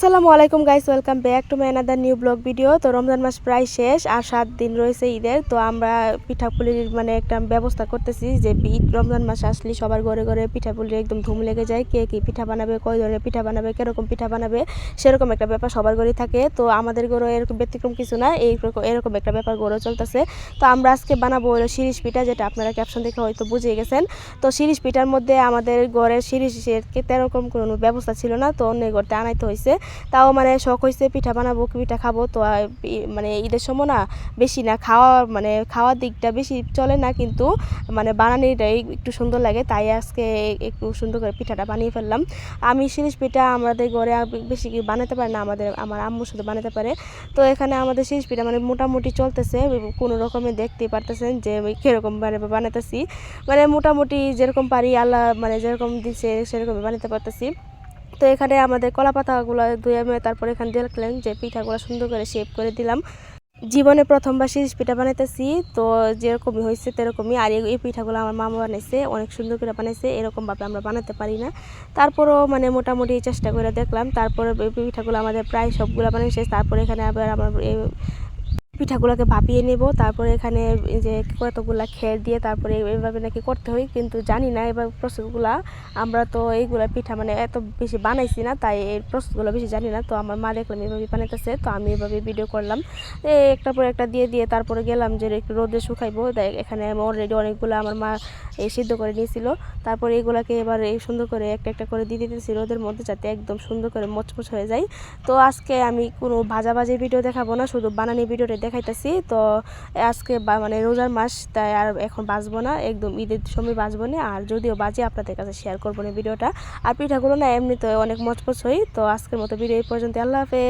আসসালামু আলাইকুম guys welcome back to my another new vlog video তো রমজান মাস প্রায় শেষ আর সাত দিন রয়েছে ঈদের। তো আমরা পিঠাপুলির মানে একটা ব্যবস্থা করতেছি যে ঈদ, রমজান মাস আসলে সবার ঘরে ঘরে পিঠাপুলির একদম ধুম লেগে যায়। কে কী পিঠা বানাবে, কয় ধরনের পিঠা বানাবে, কীরকম পিঠা বানাবে, সেরকম একটা ব্যাপার সবার ঘরেই থাকে। তো আমাদের ঘরে এরকম ব্যতিক্রম কিছু না এইরকম এরকম একটা ব্যাপার গড়ে চলতেছে। তো আমরা আজকে বানাবো হলো শিরিষ পিঠা, যেটা আপনারা ক্যাপশন দেখে হয়তো বুঝে গেছেন। তো শিরিষ পিঠার মধ্যে আমাদের ঘরের শিরিষের তেরকম কোনো ব্যবস্থা ছিল না, তো অন্য ঘরতে আনাইতে হয়েছে তাও মানে শখ হয়েছে পিঠা বানাবো পিঠা খাব, তো মানে ঈদের সময় না বেশি না, খাওয়া মানে খাওয়ার দিকটা বেশি চলে না, কিন্তু মানে বানানিটাই একটু সুন্দর লাগে, তাই আজকে একটু সুন্দর করে পিঠাটা বানিয়ে ফেললাম। আমি শিরিষ পিঠা আমাদের ঘরে বেশি কি বানাতে পারে না, আমাদের, আমার আম্মু শুধু বানাতে পারে। তো এখানে আমাদের শিরিষ পিঠা মানে মোটামুটি চলতেছে, কোনো রকমে দেখতে পারতেছেন যে কীরকম বানাতেছি মানে মোটামুটি যেরকম পারি আল্লাহ মানে যেরকম দিচ্ছে সেরকম বানাতে পারতেছি। তো এখানে আমাদের কলা পাতাগুলো ধুয়ে মেয়ে তারপর এখানে দেখলেন যে পিঠাগুলো সুন্দর করে শেপ করে দিলাম। জীবনে প্রথমবার শিরিষ পিঠা বানাইতেছি, তো যেরকমই হয়েছে তেরকমই। আর এই পিঠাগুলো আমার মামা বানাইছে, অনেক সুন্দর করে বানাইছে, এরকমভাবে আমরা বানাতে পারি না। তারপরও মানে মোটামুটি চেষ্টা করে দেখলাম, তারপরে এই পিঠাগুলো আমাদের প্রায় সবগুলো শেষ, তারপরে এখানে আবার আমার পিঠাগুলোকে ভাপিয়ে নেব। তারপরে এখানে যে কতগুলা খের দিয়ে তারপরে এইভাবে নাকি করতে হয়, কিন্তু জানি না এবার প্রসেসগুলা। আমরা তো এইগুলা পিঠা মানে এত বেশি বানাইছি না, তাই এই প্রসেসগুলো বেশি জানি না। তো আমার মা দেখলাম এভাবে বানাইতেছে, তো আমি এভাবে ভিডিও করলাম। এই একটার পর একটা দিয়ে দিয়ে তারপরে গেলাম যে একটু রোদে শুকাইবো। তাই এখানে অলরেডি অনেকগুলো আমার মা সিদ্ধ করে নিয়েছিল। তারপরে এইগুলাকে এবার এই সুন্দর করে একটা একটা করে দিয়ে দিতেছি রোদের মধ্যে যাতে একদম সুন্দর করে মচমচ হয়ে যায়। তো আজকে আমি কোনো ভাজাভাজি ভিডিও দেখাবো না, শুধু বানানি ভিডিওটা দেখাইতেছি। তো আজকে মানে রোজার মাস, তাই আর এখন বাঁচবো না, একদম ঈদের সময় বাঁচবো না। আর যদিও বাজে আপনাদের কাছে শেয়ার করব না ভিডিওটা। আর পিঠাগুলো না এমনিতে অনেক মচমচ হই তো আজকের মতো ভিডিও এই পর্যন্ত আল্লাহ হাফেজ।